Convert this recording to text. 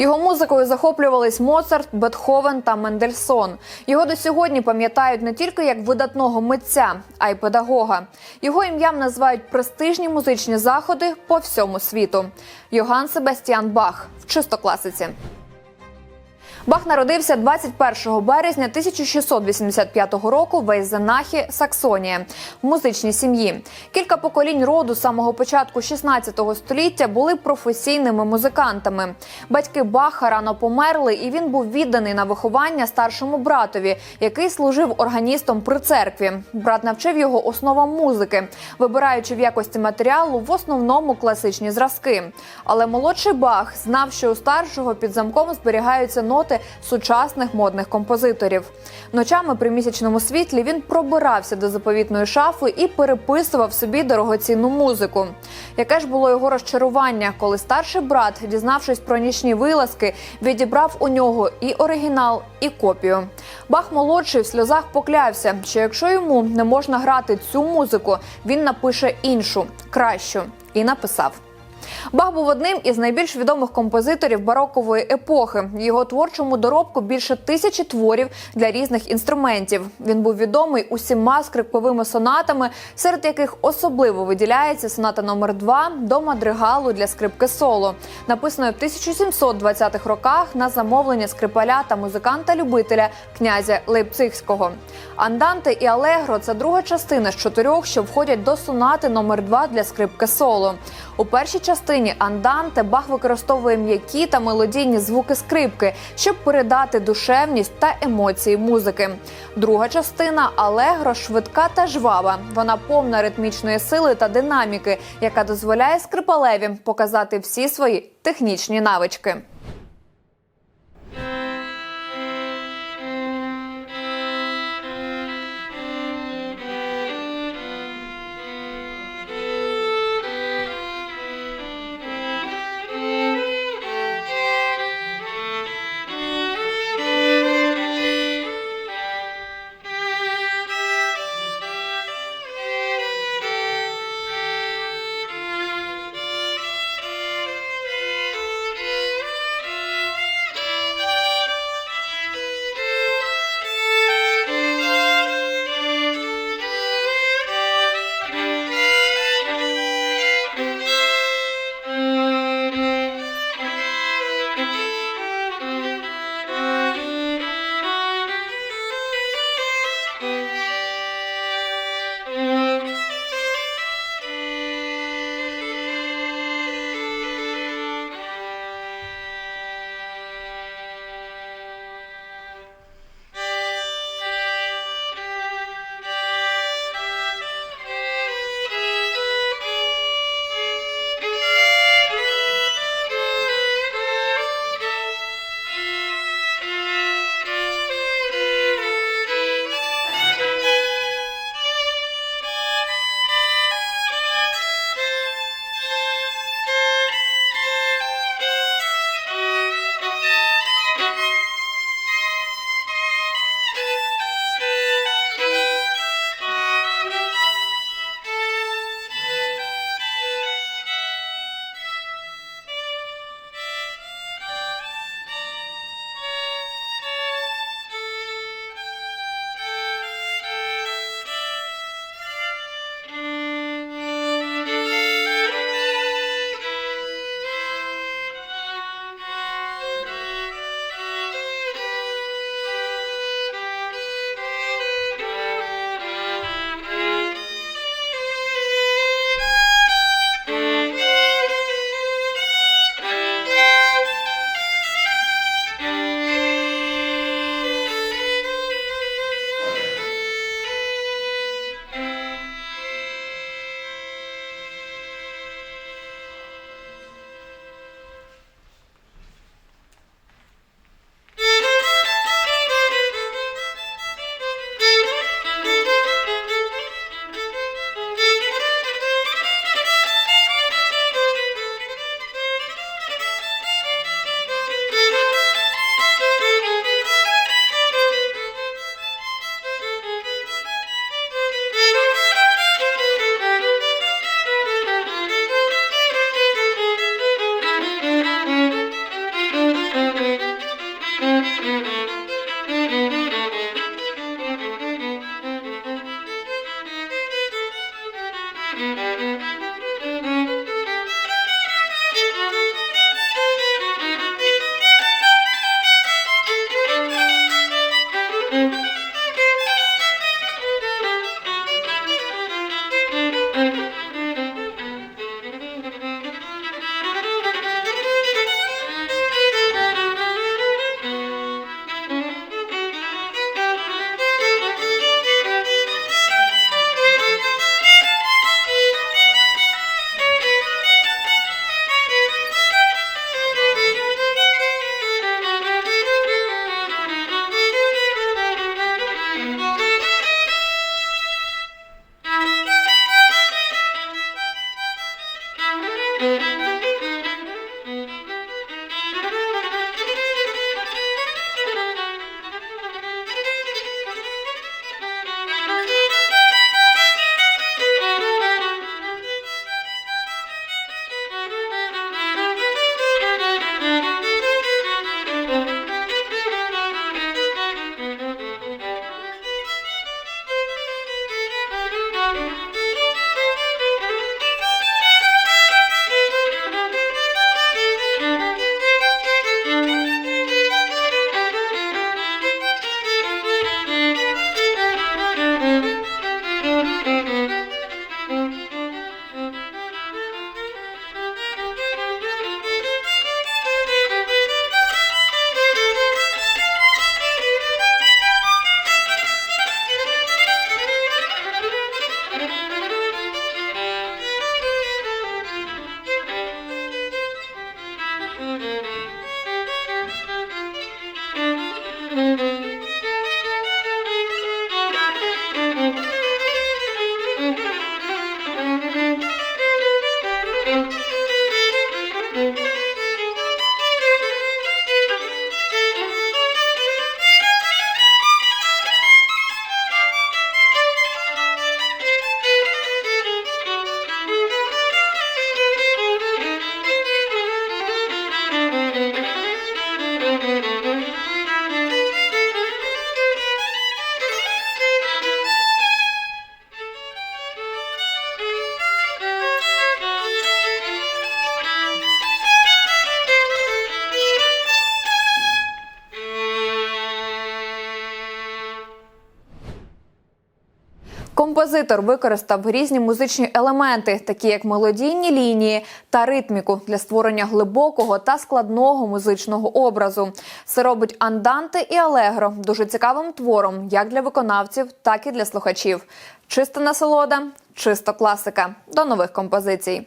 Його музикою захоплювались Моцарт, Бетховен та Мендельсон. Його до сьогодні пам'ятають не тільки як видатного митця, а й педагога. Його ім'ям називають престижні музичні заходи по всьому світу. Йоган Себастьян Бах в чистокласиці. Бах народився 21 березня 1685 року в Ейзенахі, Саксонія, в музичній сім'ї. Кілька поколінь роду з самого початку 16 століття були професійними музикантами. Батьки Баха рано померли, і він був відданий на виховання старшому братові, який служив органістом при церкві. Брат навчив його основам музики, вибираючи в якості матеріалу в основному класичні зразки. Але молодший Бах знав, що у старшого під замком зберігаються ноти сучасних модних композиторів. Ночами при місячному світлі він пробирався до заповітної шафи і переписував собі дорогоцінну музику. Яке ж було його розчарування, коли старший брат, дізнавшись про нічні вилазки, відібрав у нього і оригінал, і копію. Бах молодший в сльозах поклявся, що якщо йому не можна грати цю музику, він напише іншу, кращу, і написав. Бах був одним із найбільш відомих композиторів барокової епохи. Його творчому доробку більше тисячі творів для різних інструментів. Він був відомий усіма скрипковими сонатами, серед яких особливо виділяється соната номер 2 до мадригалу для скрипки соло, написаної в 1720-х роках на замовлення скрипаля та музиканта-любителя князя Лейпцигського. Анданте і Алегро це друга частина з чотирьох, що входять до сонати номер 2 для скрипки соло. У першій частині анданте Бах використовує м'які та мелодійні звуки скрипки, щоб передати душевність та емоції музики. Друга частина алегро швидка та жвава. Вона повна ритмічної сили та динаміки, яка дозволяє скрипалеві показати всі свої технічні навички. Mm-hmm. Композитор використав різні музичні елементи, такі як мелодійні лінії та ритміку для створення глибокого та складного музичного образу. Це робить анданте і алегро дуже цікавим твором, як для виконавців, так і для слухачів. Чиста насолода, чисто класика. До нових композицій.